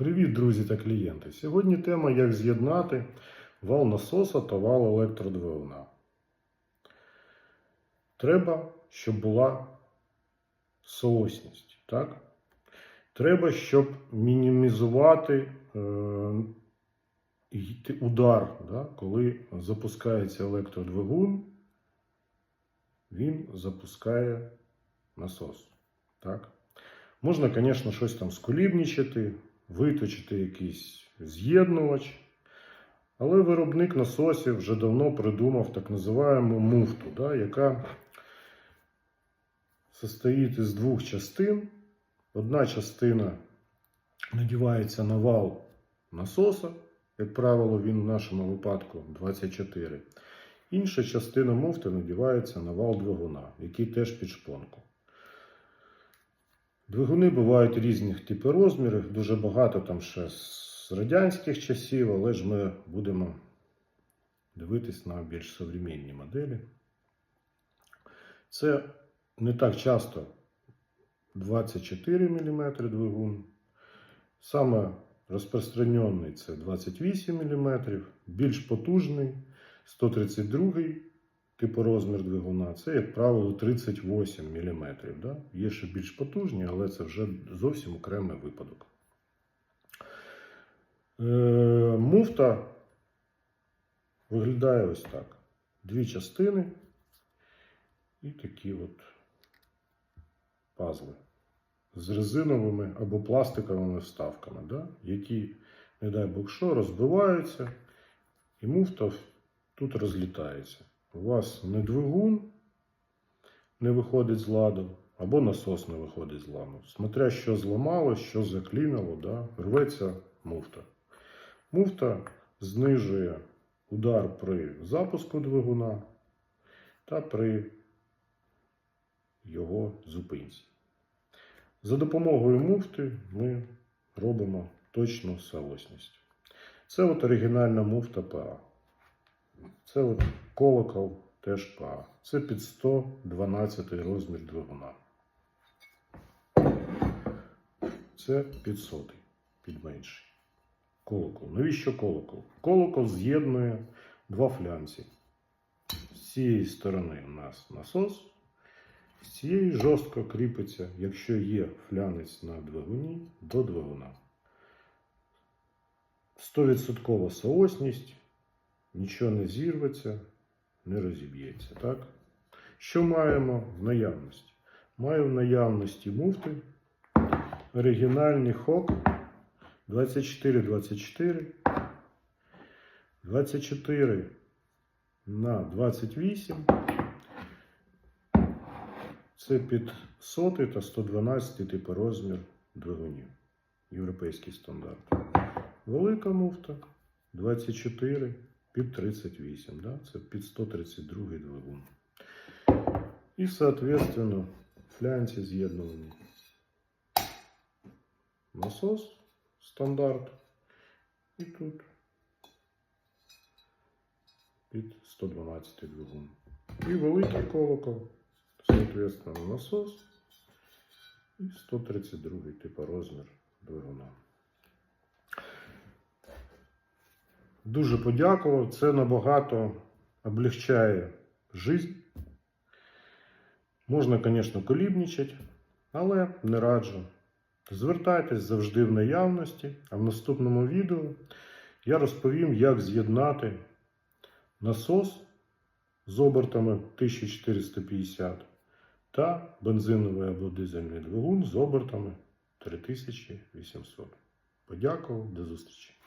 Привіт, друзі та клієнти! Сьогодні тема, як з'єднати вал насоса та вал електродвигуна. Треба, щоб була соосність. Так? Треба, щоб мінімізувати е, удар, да? коли запускається електродвигун, він запускає насос. Так? Можна, звісно, щось там сколібнічити, виточити якийсь з'єднувач. Але виробник насосів вже давно придумав так називаємо муфту, да, яка состоїть із двох частин. Одна частина надівається на вал насоса, як правило, він в нашому випадку 24. Інша частина муфти надівається на вал двигуна, який теж під шпонку. Двигуни бувають різних типів розмірів, дуже багато там ще з радянських часів, але ж ми будемо дивитись на більш современні моделі. Це не так часто 24 мм двигун. Саме розпространений це 28 мм, більш потужний 132 типу розмір двигуна, це, як правило, 38 мм. Да? Є ще більш потужні, але це вже зовсім окремий випадок. Е, муфта виглядає ось так. Дві частини і такі от пазли з резиновими або пластиковими вставками, да? які, не дай Бог що, розбиваються, і муфта тут розлітається. У вас не двигун не виходить з ладу, або насос не виходить з ладу. Смотря що зламало, що заклінило, да? рветься муфта. Муфта знижує удар при запуску двигуна та при його зупинці. За допомогою муфти ми робимо точну соосність. Це от оригінальна муфта ПА. Це от колокол теж ПА. Це під 112 розмір двигуна. Це під сотий, під менший. Колокол. Навіщо колокол? Колокол з'єднує два флянці. З цієї сторони у нас насос, з цієї жорстко кріпиться, якщо є флянець на двигуні, до двигуна. 100% соосність, нічого не зірветься, не розіб'ється. Так? Що маємо в наявності? Маю в наявності муфти, оригінальний хок 24-24, 24 на 28. Це під 100 та 112 типу розмір двигунів. Європейський стандарт. Велика муфта 24 під 38. Да? Це під 132 двигун. І, соответственно, флянці з'єднувані. Насос стандарт. І тут під 112 двигун. І великий колокол, соответственно, насос і 132 типу розмір двигуна. Дуже подякував. Це набагато облегчає життя. Можна, звісно, колібничати, але не раджу. Звертайтесь завжди в наявності, а в наступному відео я розповім, як з'єднати насос з обертами 1450 та бензиновий або дизельний двигун з обертами 3800. Подякував, до зустрічі!